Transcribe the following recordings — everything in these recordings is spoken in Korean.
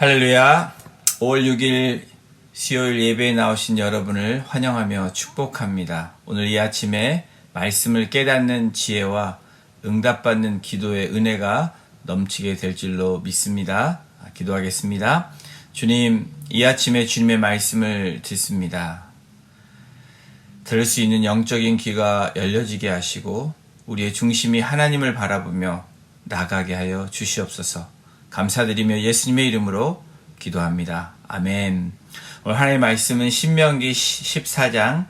할렐루야. 5월 6일 수요일 예배에 나오신 여러분을 환영하며 축복합니다. 오늘 이 아침에 말씀을 깨닫는 지혜와 응답받는 기도의 은혜가 넘치게 될 줄로 믿습니다. 기도하겠습니다. 주님, 이 아침에 주님의 말씀을 듣습니다. 들을 수 있는 영적인 귀가 열려지게 하시고 우리의 중심이 하나님을 바라보며 나가게 하여 주시옵소서. 감사드리며 예수님의 이름으로 기도합니다. 아멘. 오늘 하나님의 말씀은 신명기 14장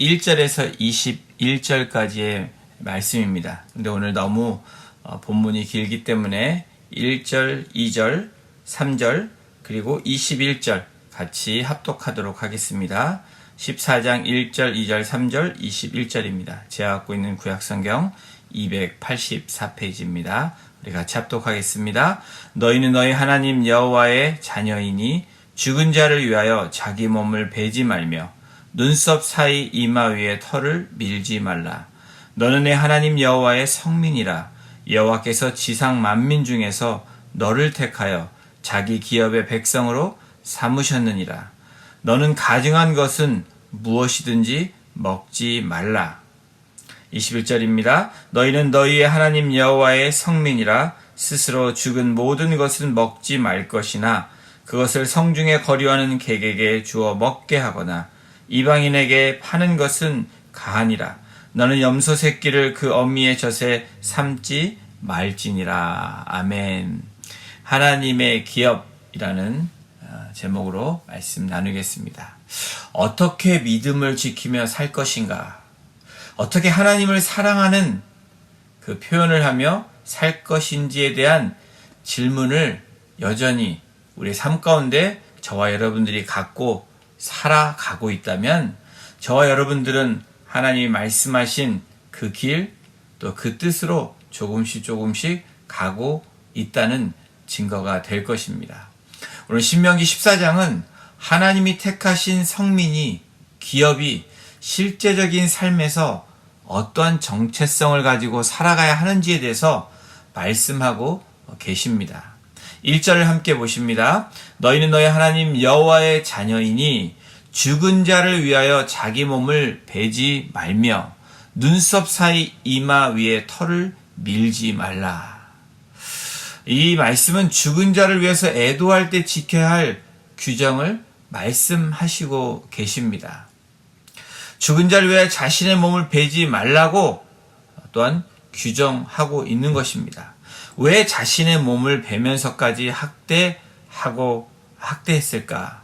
1절에서 21절까지의 말씀입니다. 근데 오늘 너무 어, 본문이 길기 때문에 1절, 2절, 3절, 그리고 21절 같이 합독하도록 하겠습니다. 14장 1절, 2절, 3절, 21절입니다. 제가 갖고 있는 구약성경 284페이지입니다. 우리 같이 합독하겠습니다. 너희는 너희 하나님 여호와의 자녀이니 죽은 자를 위하여 자기 몸을 베지 말며 눈썹 사이 이마 위에 털을 밀지 말라. 너는 내 하나님 여호와의 성민이라. 여호와께서 지상 만민 중에서 너를 택하여 자기 기업의 백성으로 삼으셨느니라. 너는 가증한 것은 무엇이든지 먹지 말라. 21절입니다. 너희는 너희의 하나님 여호와의 성민이라 스스로 죽은 모든 것은 먹지 말 것이나 그것을 성중에 거류하는 객에게 주어 먹게 하거나 이방인에게 파는 것은 가하니라. 너는 염소 새끼를 그 어미의 젖에 삼지 말지니라. 아멘. 하나님의 기업이라는 어, 제목으로 말씀 나누겠습니다. 어떻게 믿음을 지키며 살 것인가? 어떻게 하나님을 사랑하는 그 표현을 하며 살 것인지에 대한 질문을 여전히 우리 삶 가운데 저와 여러분들이 갖고 살아가고 있다면 저와 여러분들은 하나님이 말씀하신 그 길, 또 그 뜻으로 조금씩 조금씩 가고 있다는 증거가 될 것입니다. 오늘 신명기 14장은 하나님이 택하신 성민이, 기업이 실제적인 삶에서 어떠한 정체성을 가지고 살아가야 하는지에 대해서 말씀하고 계십니다. 1절을 함께 보십니다. 너희는 너희 하나님 여호와의 자녀이니 죽은 자를 위하여 자기 몸을 베지 말며 눈썹 사이 이마 위에 털을 밀지 말라. 이 말씀은 죽은 자를 위해서 애도할 때 지켜야 할 규정을 말씀하시고 계십니다. 죽은 자를 위해 자신의 몸을 베지 말라고 또한 규정하고 있는 것입니다. 왜 자신의 몸을 베면서까지 학대하고 학대했을까?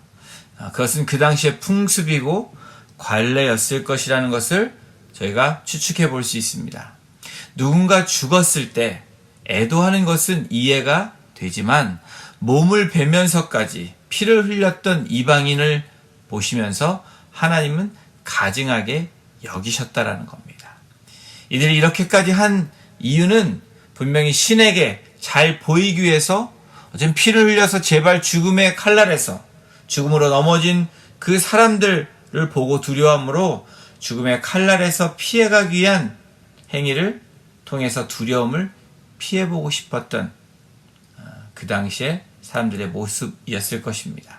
아, 그것은 그 당시의 풍습이고 관례였을 것이라는 것을 저희가 추측해 볼 수 있습니다. 누군가 죽었을 때 애도하는 것은 이해가 되지만 몸을 베면서까지 피를 흘렸던 이방인을 보시면서 하나님은 가증하게 여기셨다라는 겁니다. 이들이 이렇게까지 한 이유는 분명히 신에게 잘 보이기 위해서 어쨌든 피를 흘려서 제발 죽음의 칼날에서 죽음으로 넘어진 그 사람들을 보고 두려움으로 죽음의 칼날에서 피해가기 위한 행위를 통해서 두려움을 피해보고 싶었던 어, 그 당시에 사람들의 모습이었을 것입니다.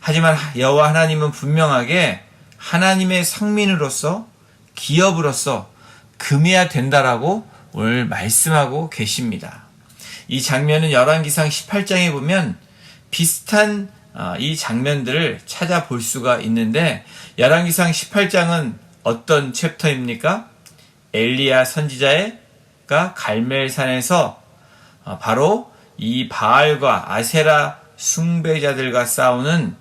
하지만 여호와 하나님은 분명하게 하나님의 성민으로서 기업으로서 금해야 된다라고 오늘 말씀하고 계십니다. 이 장면은 열왕기상 18장에 보면 비슷한 어, 이 장면들을 찾아볼 수가 있는데 열왕기상 18장은 어떤 챕터입니까? 엘리야 선지자가 갈멜산에서 어, 바로 이 바알과 아세라 숭배자들과 싸우는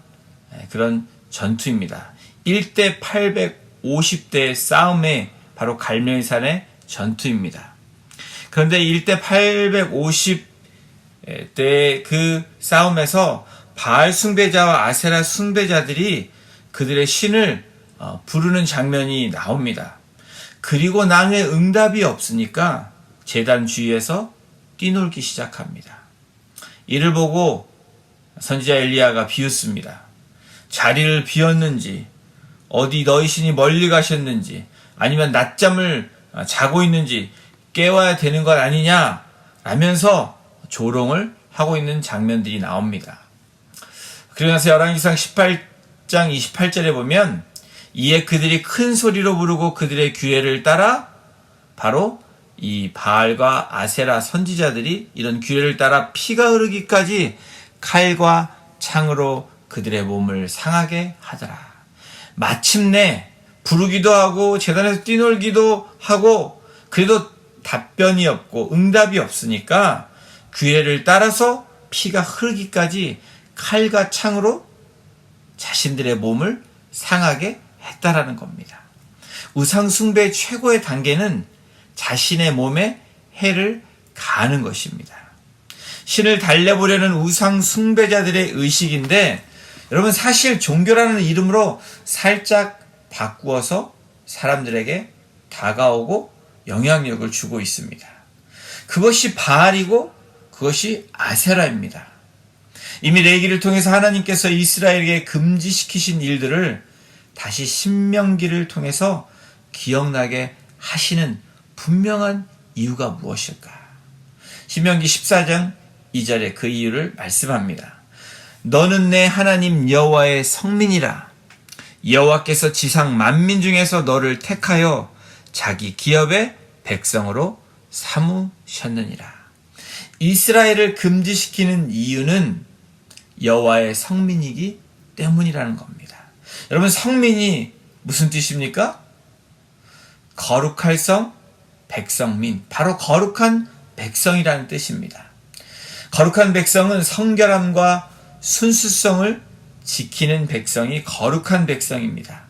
그런 전투입니다. 1대 850대 싸움의 바로 갈멜산의 전투입니다. 그런데 1대 850대 그 싸움에서 바알 숭배자와 아세라 숭배자들이 그들의 신을 어, 부르는 장면이 나옵니다. 그리고 나의 응답이 없으니까 재단 주위에서 뛰놀기 시작합니다. 이를 보고 선지자 엘리야가 비웃습니다. 자리를 비웠는지 어디 너희 신이 멀리 가셨는지 아니면 낮잠을 자고 있는지 깨워야 되는 것 아니냐 라면서 조롱을 하고 있는 장면들이 나옵니다. 그러고 나서 열왕기상 18장 28절에 보면 이에 그들이 큰 소리로 부르고 그들의 규례를 따라 바로 이 바알과 아세라 선지자들이 이런 규례를 따라 피가 흐르기까지 칼과 창으로 그들의 몸을 상하게 하더라. 마침내 부르기도 하고 재단에서 뛰놀기도 하고 그래도 답변이 없고 응답이 없으니까 규례를 따라서 피가 흐르기까지 칼과 창으로 자신들의 몸을 상하게 했다라는 겁니다. 우상 숭배의 최고의 단계는 자신의 몸에 해를 가하는 것입니다. 신을 달래보려는 우상 숭배자들의 의식인데 여러분 사실 종교라는 이름으로 살짝 바꾸어서 사람들에게 다가오고 영향력을 주고 있습니다. 그것이 바알이고 그것이 아세라입니다. 이미 레기를 통해서 하나님께서 이스라엘에게 금지시키신 일들을 다시 신명기를 통해서 기억나게 하시는 분명한 이유가 무엇일까? 신명기 14장 2절에 그 이유를 말씀합니다. 너는 내 하나님 여호와의 성민이라. 여호와께서 지상 만민 중에서 너를 택하여 자기 기업의 백성으로 삼으셨느니라. 이스라엘을 금지시키는 이유는 여호와의 성민이기 때문이라는 겁니다. 여러분 성민이 무슨 뜻입니까? 거룩할 성, 백성민. 바로 거룩한 백성이라는 뜻입니다. 거룩한 백성은 성결함과 순수성을 지키는 백성이 거룩한 백성입니다.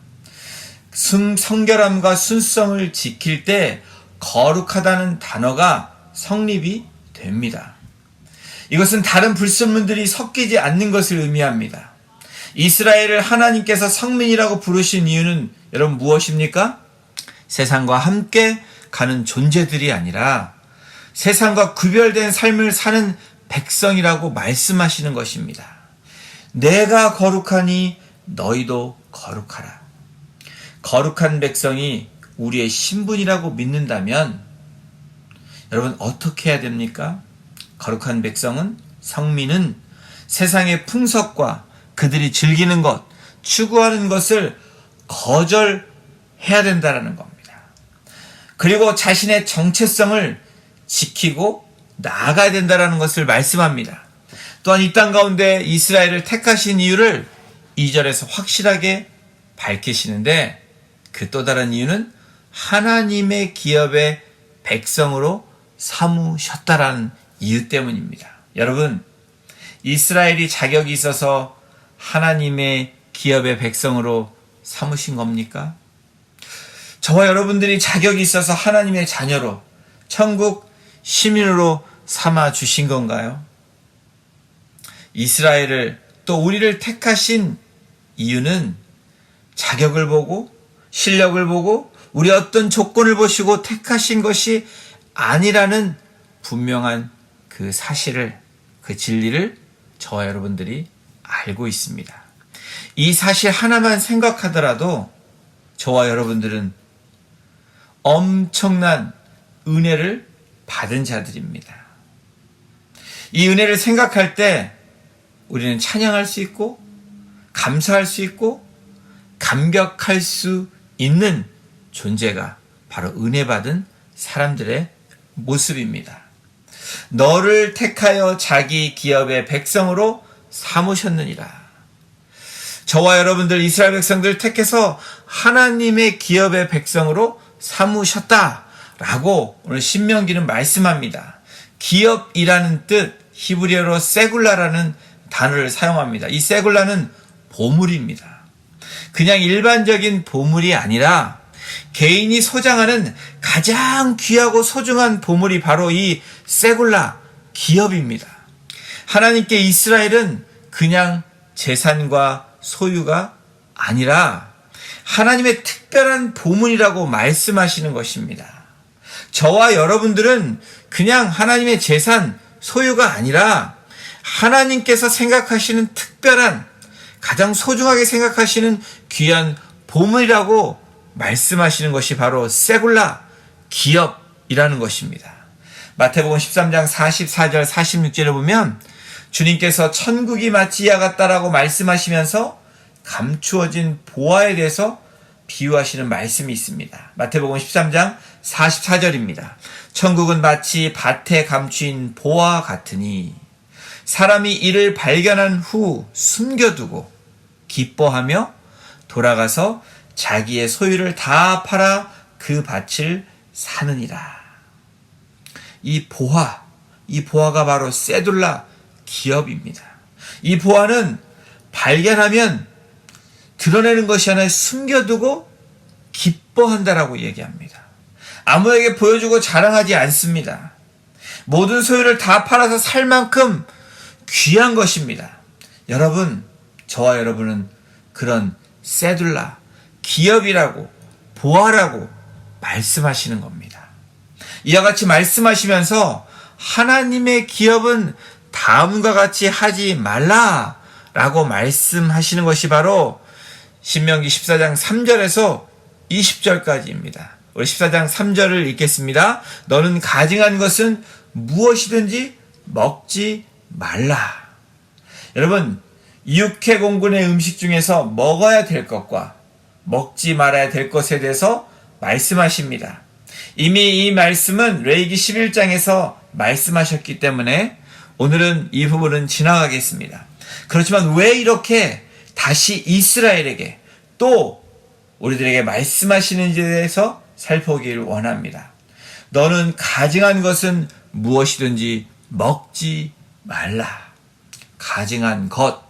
승, 성결함과 순수성을 지킬 때 거룩하다는 단어가 성립이 됩니다. 이것은 다른 불순물들이 섞이지 않는 것을 의미합니다. 이스라엘을 하나님께서 성민이라고 부르신 이유는 여러분 무엇입니까? 세상과 함께 가는 존재들이 아니라 세상과 구별된 삶을 사는 백성이라고 말씀하시는 것입니다. 내가 거룩하니 너희도 거룩하라. 거룩한 백성이 우리의 신분이라고 믿는다면 여러분 어떻게 해야 됩니까? 거룩한 백성은 성민은 세상의 풍속과 그들이 즐기는 것, 추구하는 것을 거절해야 된다라는 겁니다. 그리고 자신의 정체성을 지키고 나아가야 된다라는 것을 말씀합니다. 또한 이 땅 가운데 이스라엘을 택하신 이유를 2절에서 확실하게 밝히시는데 그 또 다른 이유는 하나님의 기업의 백성으로 삼으셨다라는 이유 때문입니다. 여러분, 이스라엘이 자격이 있어서 하나님의 기업의 백성으로 삼으신 겁니까? 저와 여러분들이 자격이 있어서 하나님의 자녀로 천국 시민으로 삼아 주신 건가요? 이스라엘을 또 우리를 택하신 이유는 자격을 보고 실력을 보고 우리 어떤 조건을 보시고 택하신 것이 아니라는 분명한 그 사실을 그 진리를 저와 여러분들이 알고 있습니다. 이 사실 하나만 생각하더라도 저와 여러분들은 엄청난 은혜를 받은 자들입니다. 이 은혜를 생각할 때 우리는 찬양할 수 있고 감사할 수 있고 감격할 수 있는 존재가 바로 은혜 받은 사람들의 모습입니다. 너를 택하여 자기 기업의 백성으로 삼으셨느니라. 저와 여러분들 이스라엘 백성들 택해서 하나님의 기업의 백성으로 삼으셨다라고 오늘 신명기는 말씀합니다. 기업이라는 뜻 히브리어로 세굴라라는 단어를 사용합니다. 이 세굴라는 보물입니다. 그냥 일반적인 보물이 아니라 개인이 소장하는 가장 귀하고 소중한 보물이 바로 이 세굴라 기업입니다. 하나님께 이스라엘은 그냥 재산과 소유가 아니라 하나님의 특별한 보물이라고 말씀하시는 것입니다. 저와 여러분들은 그냥 하나님의 재산, 소유가 아니라 하나님께서 생각하시는 특별한 가장 소중하게 생각하시는 귀한 보물이라고 말씀하시는 것이 바로 세굴라 기업이라는 것입니다. 마태복음 13장 44절 46절에 보면 주님께서 천국이 마치 이와 같다라고 말씀하시면서 감추어진 보화에 대해서 비유하시는 말씀이 있습니다. 마태복음 13장 44절입니다. 천국은 마치 밭에 감추인 보화 같으니 사람이 이를 발견한 후 숨겨두고 기뻐하며 돌아가서 자기의 소유를 다 팔아 그 밭을 사느니라. 이 보화, 이 보화가 바로 세둘라 기업입니다. 이 보화는 발견하면 드러내는 것이 아니라 숨겨두고 기뻐한다라고 얘기합니다. 아무에게 보여주고 자랑하지 않습니다. 모든 소유를 다 팔아서 살 만큼 귀한 것입니다. 여러분, 저와 여러분은 그런 세둘라, 기업이라고, 보아라고 말씀하시는 겁니다. 이와 같이 말씀하시면서 하나님의 기업은 다음과 같이 하지 말라 라고 말씀하시는 것이 바로 신명기 14장 3절에서 20절까지입니다. 우리 14장 3절을 읽겠습니다. 너는 가증한 것은 무엇이든지 먹지 말라. 여러분, 육해 공군의 음식 중에서 먹어야 될 것과 먹지 말아야 될 것에 대해서 말씀하십니다. 이미 이 말씀은 레이기 11장에서 말씀하셨기 때문에 오늘은 이 부분은 지나가겠습니다. 그렇지만 왜 이렇게 다시 이스라엘에게 또 우리들에게 말씀하시는지에 대해서 살펴보기를 원합니다. 너는 가증한 것은 무엇이든지 먹지 말라. 가증한 것.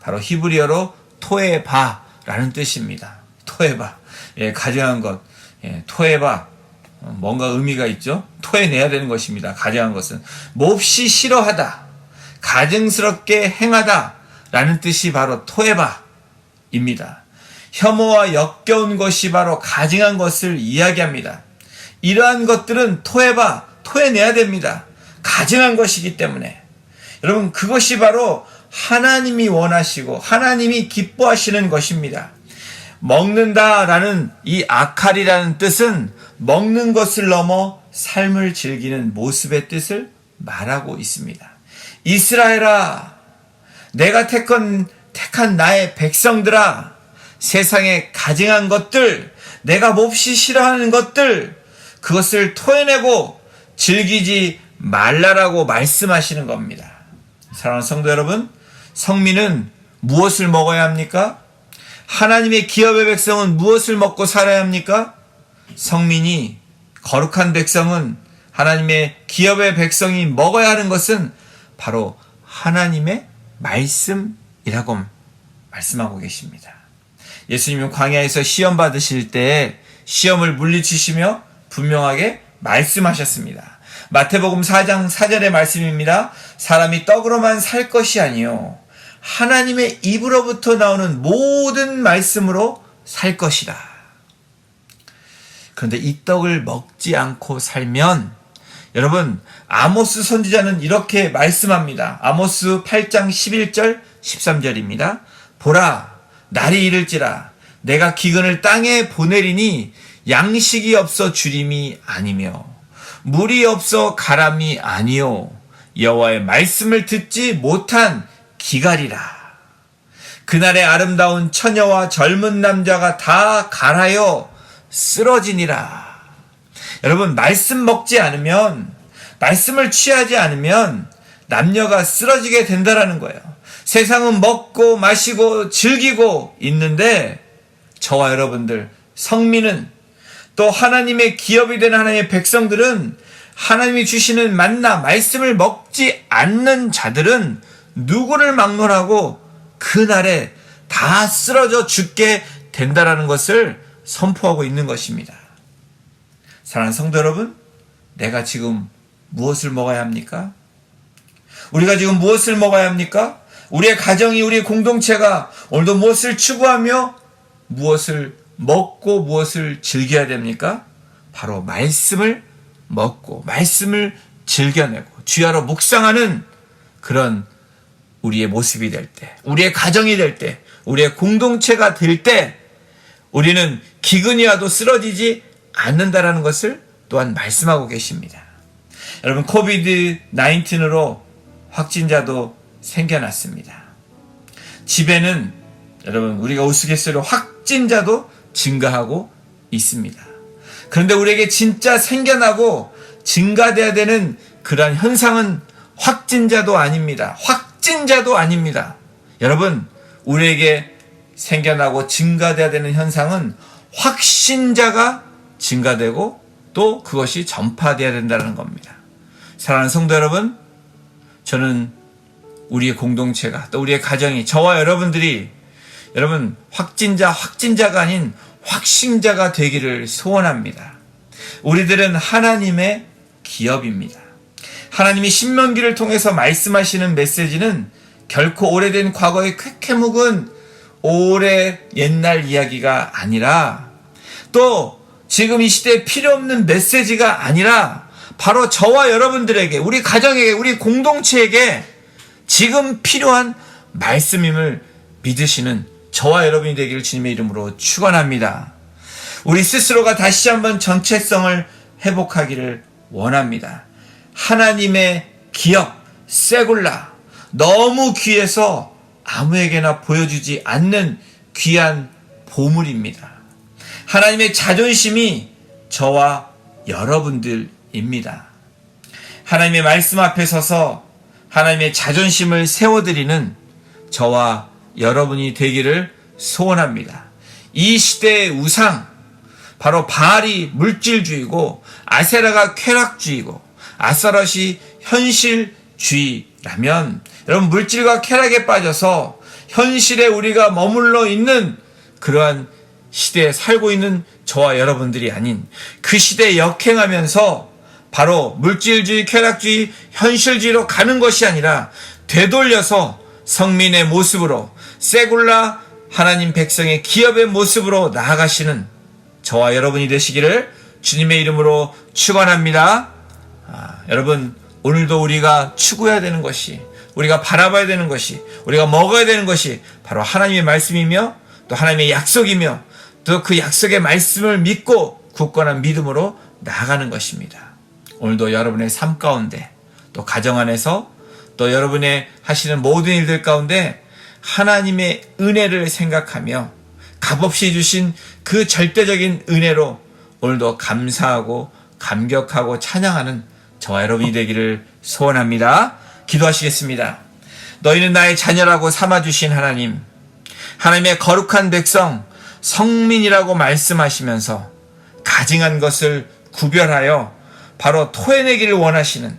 바로 히브리어로 토에바라는 뜻입니다. 토에바. 예, 가증한 것. 예, 토에바. 어, 뭔가 의미가 있죠? 토해내야 되는 것입니다. 가증한 것은. 몹시 싫어하다. 가증스럽게 행하다. 라는 뜻이 바로 토에바입니다. 혐오와 역겨운 것이 바로 가증한 것을 이야기합니다. 이러한 것들은 토해봐, 토해내야 됩니다. 가증한 것이기 때문에. 여러분, 그것이 바로 하나님이 원하시고 하나님이 기뻐하시는 것입니다. 먹는다라는 이 아칼이라는 뜻은 먹는 것을 넘어 삶을 즐기는 모습의 뜻을 말하고 있습니다. 이스라엘아, 내가 택한, 택한 나의 백성들아, 세상에 가증한 것들, 내가 몹시 싫어하는 것들, 그것을 토해내고 즐기지 말라라고 말씀하시는 겁니다. 사랑하는 성도 여러분, 성민은 무엇을 먹어야 합니까? 하나님의 기업의 백성은 무엇을 먹고 살아야 합니까? 성민이 거룩한 백성은 하나님의 기업의 백성이 먹어야 하는 것은 바로 하나님의 말씀이라고 말씀하고 계십니다. 예수님은 광야에서 시험 받으실 때 시험을 물리치시며 분명하게 말씀하셨습니다. 마태복음 4장 4절의 말씀입니다. 사람이 떡으로만 살 것이 아니요 하나님의 입으로부터 나오는 모든 말씀으로 살 것이다. 그런데 이 떡을 먹지 않고 살면 여러분 아모스 선지자는 이렇게 말씀합니다. 아모스 8장 11절 13절입니다. 보라 날이 이를지라 내가 기근을 땅에 보내리니 양식이 없어 주림이 아니며 물이 없어 가람이 아니요 여호와의 말씀을 듣지 못한 기갈이라. 그날의 아름다운 처녀와 젊은 남자가 다 갈아요. 쓰러지니라. 여러분 말씀 먹지 않으면 말씀을 취하지 않으면 남녀가 쓰러지게 된다라는 거예요. 세상은 먹고 마시고 즐기고 있는데 저와 여러분들 성민은 또 하나님의 기업이 된 하나님의 백성들은 하나님이 주시는 만나 말씀을 먹지 않는 자들은 누구를 막론하고 그날에 다 쓰러져 죽게 된다라는 것을 선포하고 있는 것입니다. 사랑하는 성도 여러분, 내가 지금 무엇을 먹어야 합니까? 우리가 지금 무엇을 먹어야 합니까? 우리의 가정이, 우리의 공동체가 오늘도 무엇을 추구하며 무엇을 먹고 무엇을 즐겨야 됩니까? 바로 말씀을 먹고 말씀을 즐겨내고 주야로 묵상하는 그런 우리의 모습이 될 때, 우리의 가정이 될 때, 우리의 공동체가 될 때, 우리는 기근이 와도 쓰러지지 않는다라는 것을 또한 말씀하고 계십니다. 여러분 코비드 19으로 확진자도 생겨났습니다. 집에는 여러분 우리가 우스갯소리로 확진자도 증가하고 있습니다. 그런데 우리에게 진짜 생겨나고 증가돼야 되는 그러한 현상은 확진자도 아닙니다. 확진자도 아닙니다. 여러분, 우리에게 생겨나고 증가돼야 되는 현상은 확신자가 증가되고 또 그것이 전파돼야 된다는 겁니다. 사랑하는 성도 여러분, 저는 우리의 공동체가 또 우리의 가정이 저와 여러분들이 여러분 확진자 확진자가 아닌 확신자가 되기를 소원합니다. 우리들은 하나님의 기업입니다. 하나님이 신명기를 통해서 말씀하시는 메시지는 결코 오래된 과거의 쾌쾌 묵은 오래 옛날 이야기가 아니라 또 지금 이 시대에 필요 없는 메시지가 아니라 바로 저와 여러분들에게 우리 가정에게 우리 공동체에게 지금 필요한 말씀임을 믿으시는 저와 여러분이 되기를 주님의 이름으로 축원합니다. 우리 스스로가 다시 한번 정체성을 회복하기를 원합니다. 하나님의 기업 세굴라 너무 귀해서 아무에게나 보여주지 않는 귀한 보물입니다. 하나님의 자존심이 저와 여러분들입니다. 하나님의 말씀 앞에 서서 하나님의 자존심을 세워드리는 저와 여러분이 되기를 소원합니다. 이 시대의 우상, 바로 바알이 물질주의고 아세라가 쾌락주의고 아사럿이 현실주의라면 여러분 물질과 쾌락에 빠져서 현실에 우리가 머물러 있는 그러한 시대에 살고 있는 저와 여러분들이 아닌 그 시대에 역행하면서 바로 물질주의, 쾌락주의, 현실주의로 가는 것이 아니라 되돌려서 성민의 모습으로 세굴라 하나님 백성의 기업의 모습으로 나아가시는 저와 여러분이 되시기를 주님의 이름으로 축원합니다. 아, 여러분 오늘도 우리가 추구해야 되는 것이 우리가 바라봐야 되는 것이 우리가 먹어야 되는 것이 바로 하나님의 말씀이며 또 하나님의 약속이며 또 그 약속의 말씀을 믿고 굳건한 믿음으로 나아가는 것입니다. 오늘도 여러분의 삶 가운데 또 가정 안에서 또 여러분의 하시는 모든 일들 가운데 하나님의 은혜를 생각하며 값없이 주신 그 절대적인 은혜로 오늘도 감사하고 감격하고 찬양하는 저와 여러분이 되기를 소원합니다. 기도하시겠습니다. 너희는 나의 자녀라고 삼아주신 하나님, 하나님의 거룩한 백성, 성민이라고 말씀하시면서 가증한 것을 구별하여 바로 토해내기를 원하시는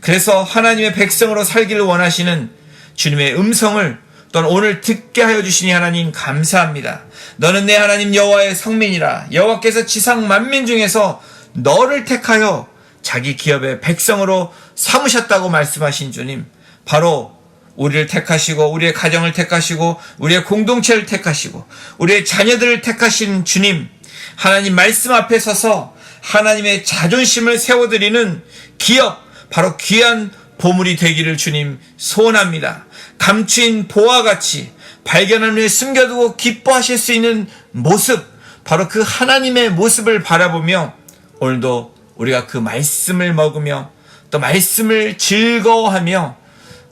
그래서 하나님의 백성으로 살기를 원하시는 주님의 음성을 또는 오늘 듣게 하여 주시니 하나님 감사합니다. 너는 내 하나님 여호와의 성민이라 여호와께서 지상 만민 중에서 너를 택하여 자기 기업의 백성으로 삼으셨다고 말씀하신 주님 바로 우리를 택하시고 우리의 가정을 택하시고 우리의 공동체를 택하시고 우리의 자녀들을 택하신 주님 하나님 말씀 앞에 서서 하나님의 자존심을 세워드리는 기업 바로 귀한 보물이 되기를 주님 소원합니다. 감추인 보화 같이 발견한 후에 숨겨두고 기뻐하실 수 있는 모습 바로 그 하나님의 모습을 바라보며 오늘도 우리가 그 말씀을 먹으며 또 말씀을 즐거워하며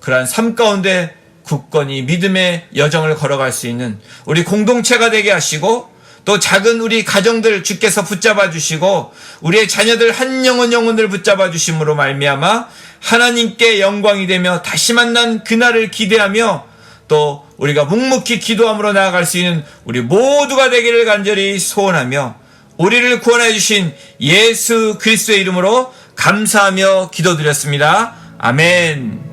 그러한 삶 가운데 굳건히 믿음의 여정을 걸어갈 수 있는 우리 공동체가 되게 하시고 또 작은 우리 가정들 주께서 붙잡아 주시고 우리의 자녀들 한 영혼 영혼을 붙잡아 주심으로 말미암아 하나님께 영광이 되며 다시 만난 그날을 기대하며 또 우리가 묵묵히 기도함으로 나아갈 수 있는 우리 모두가 되기를 간절히 소원하며 우리를 구원해 주신 예수 그리스도의 이름으로 감사하며 기도드렸습니다. 아멘.